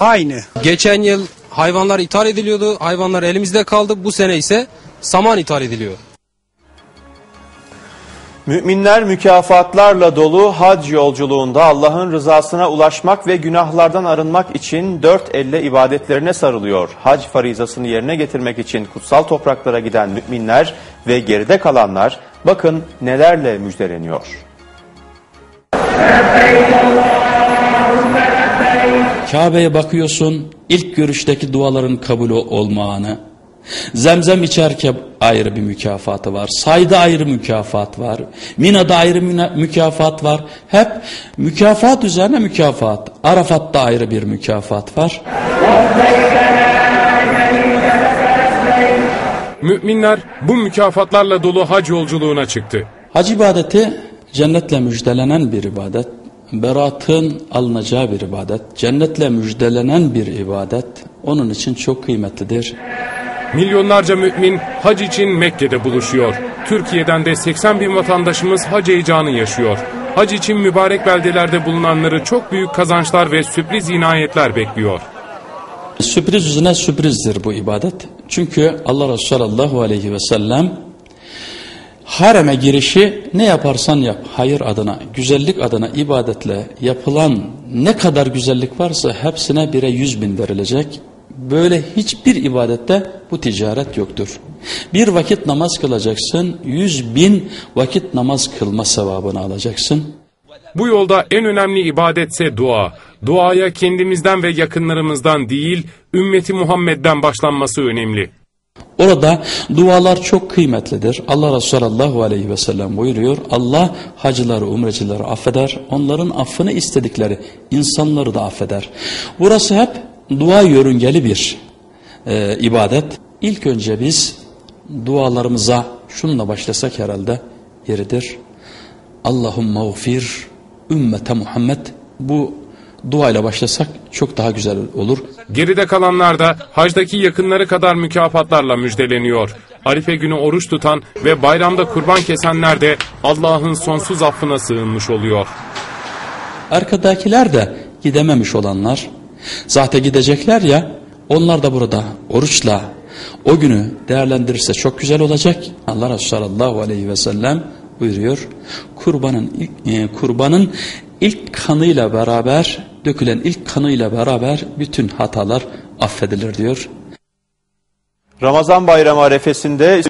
Aynı. Geçen yıl hayvanlar ithal ediliyordu. Hayvanlar elimizde kaldı. Bu sene ise saman ithal ediliyor. Müminler mükafatlarla dolu hac yolculuğunda Allah'ın rızasına ulaşmak ve günahlardan arınmak için dört elle ibadetlerine sarılıyor. Hac farizasını yerine getirmek için kutsal topraklara giden müminler ve geride kalanlar bakın nelerle müjdeleniyor. Kabe'ye bakıyorsun, ilk görüşteki duaların kabul olmağını, Zemzem içerken ayrı bir mükafatı var, sayda ayrı mükafat var, Mina'da ayrı mükafat var. Hep mükafat üzerine mükafat. Arafat'ta ayrı bir mükafat var. Müminler bu mükafatlarla dolu hac yolculuğuna çıktı. Hac ibadeti cennetle müjdelenen bir ibadet. Beratın alınacağı bir ibadet. Cennetle müjdelenen bir ibadet. Onun için çok kıymetlidir. Milyonlarca mümin hac için Mekke'de buluşuyor. Türkiye'den de 80 bin vatandaşımız hac heyecanı yaşıyor. Hac için mübarek beldelerde bulunanları çok büyük kazançlar ve sürpriz inayetler bekliyor. Sürpriz üzerine sürprizdir bu ibadet. Çünkü Allah Resulü sallallahu aleyhi ve sellem hareme girişi ne yaparsan yap hayır adına, güzellik adına ibadetle yapılan ne kadar güzellik varsa hepsine bire yüz bin verilecek. Böyle hiçbir ibadette bu ticaret yoktur. Bir vakit namaz kılacaksın, yüz bin vakit namaz kılma sevabını alacaksın. Bu yolda en önemli ibadetse dua. Duaya kendimizden ve yakınlarımızdan değil, ümmeti Muhammed'den başlanması önemli. Orada dualar çok kıymetlidir. Allah Resulü sallallahu aleyhi ve sellem buyuruyor. Allah hacıları, umrecileri affeder. Onların affını istedikleri insanları da affeder. Burası hep dua yörüngeli bir e, ibadet. İlk önce biz dualarımıza şununla başlasak herhalde yeridir. Allahümme gfir ümmete Muhammed. Bu duayla başlasak çok daha güzel olur. Geride kalanlar da hacdaki yakınları kadar mükafatlarla müjdeleniyor. Arife günü oruç tutan ve bayramda kurban kesenler de Allah'ın sonsuz affına sığınmış oluyor. Arkadakiler de gidememiş olanlar zaten gidecekler ya onlar da burada oruçla o günü değerlendirirse çok güzel olacak. Allah Resulü sallallahu aleyhi ve sellem buyuruyor. Kurbanın e, kurbanın ilk kanıyla beraber dökülen ilk kanıyla beraber bütün hatalar affedilir diyor. Ramazan bayramı arefesinde